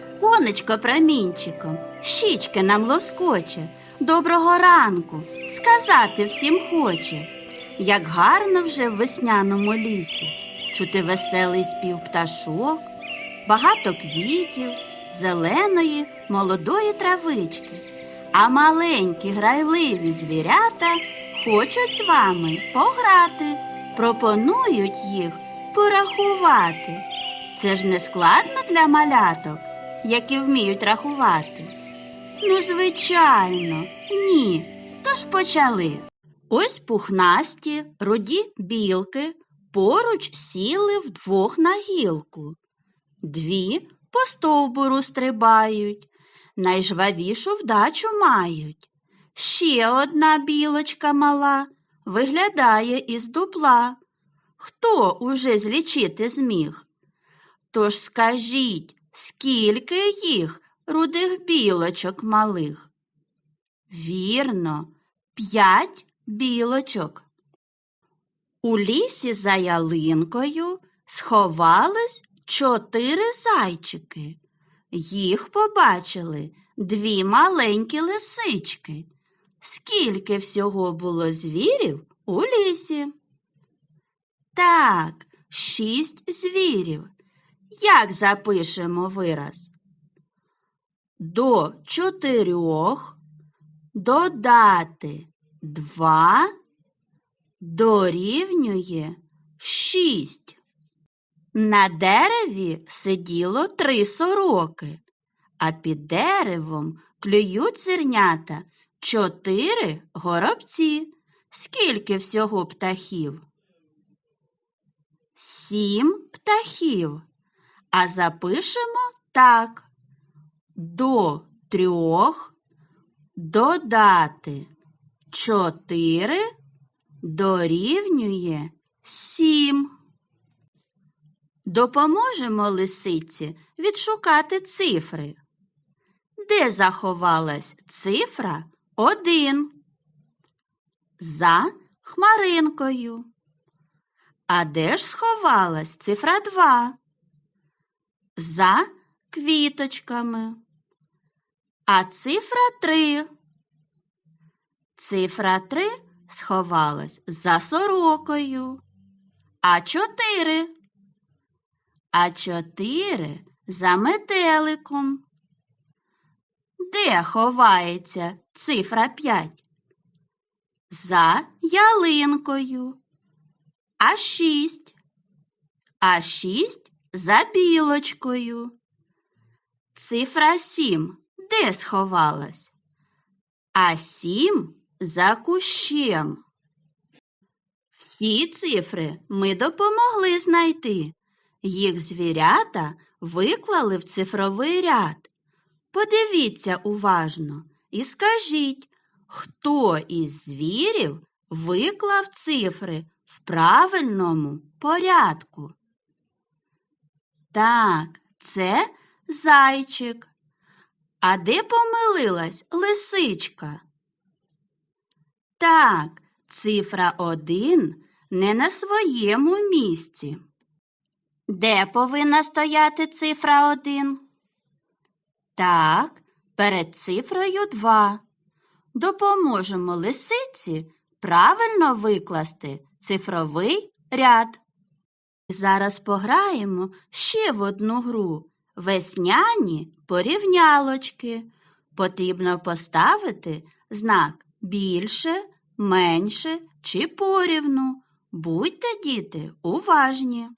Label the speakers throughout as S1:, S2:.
S1: Сонечко промінчиком, щічки нам лоскоче, доброго ранку сказати всім хоче, як гарно вже в весняному лісі, чути веселий спів пташок, багато квітів, зеленої, молодої травички, а маленькі грайливі звірята хочуть з вами пограти, пропонують їх порахувати. Це ж не складно для маляток, які вміють рахувати. Ну, звичайно, ні. Тож почали. Ось пухнасті, руді білки поруч сіли вдвох на гілку. Дві по стовбуру стрибають, найжвавішу вдачу мають. Ще одна білочка мала виглядає із дупла. Хто уже злічити зміг? Тож скажіть, скільки їх рудих білочок малих? Вірно, п'ять білочок. У лісі за ялинкою сховались чотири зайчики. Їх побачили дві маленькі лисички. Скільки всього було звірів у лісі? Так, шість звірів. Як запишемо вираз? До чотирьох додати два дорівнює шість. На дереві сиділо три сороки, а під деревом клюють зернята чотири горобці. Скільки всього птахів? Сім птахів. А запишемо так. До трьох додати чотири дорівнює сім. Допоможемо лисиці відшукати цифри. Де заховалась цифра один? За хмаринкою. А де ж сховалась цифра два? За квіточками. А цифра три. Цифра три сховалась за сорокою. А чотири. А чотири за метеликом. Де ховається цифра п'ять? За ялинкою. А шість. А шість за білочкою. Цифра сім де сховалась? А сім за кущем. Всі цифри ми допомогли знайти. Їх звірята виклали в цифровий ряд. Подивіться уважно і скажіть, хто із звірів виклав цифри в правильному порядку? Так, це зайчик. А де помилилась лисичка? Так, цифра один не на своєму місці. Де повинна стояти цифра один? Так, перед цифрою два. Допоможемо лисиці правильно викласти цифровий ряд. Зараз пограємо ще в одну гру. Весняні порівнялочки. Потрібно поставити знак більше, менше чи порівну. Будьте, діти, уважні.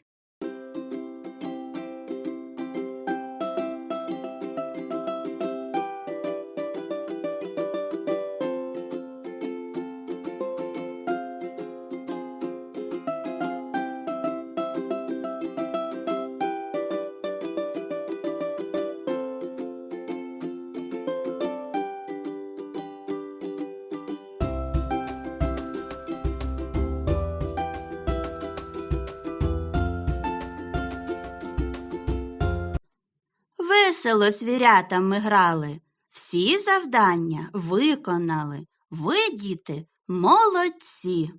S1: Весело звірятам ми грали, всі завдання виконали. Ви, діти, молодці.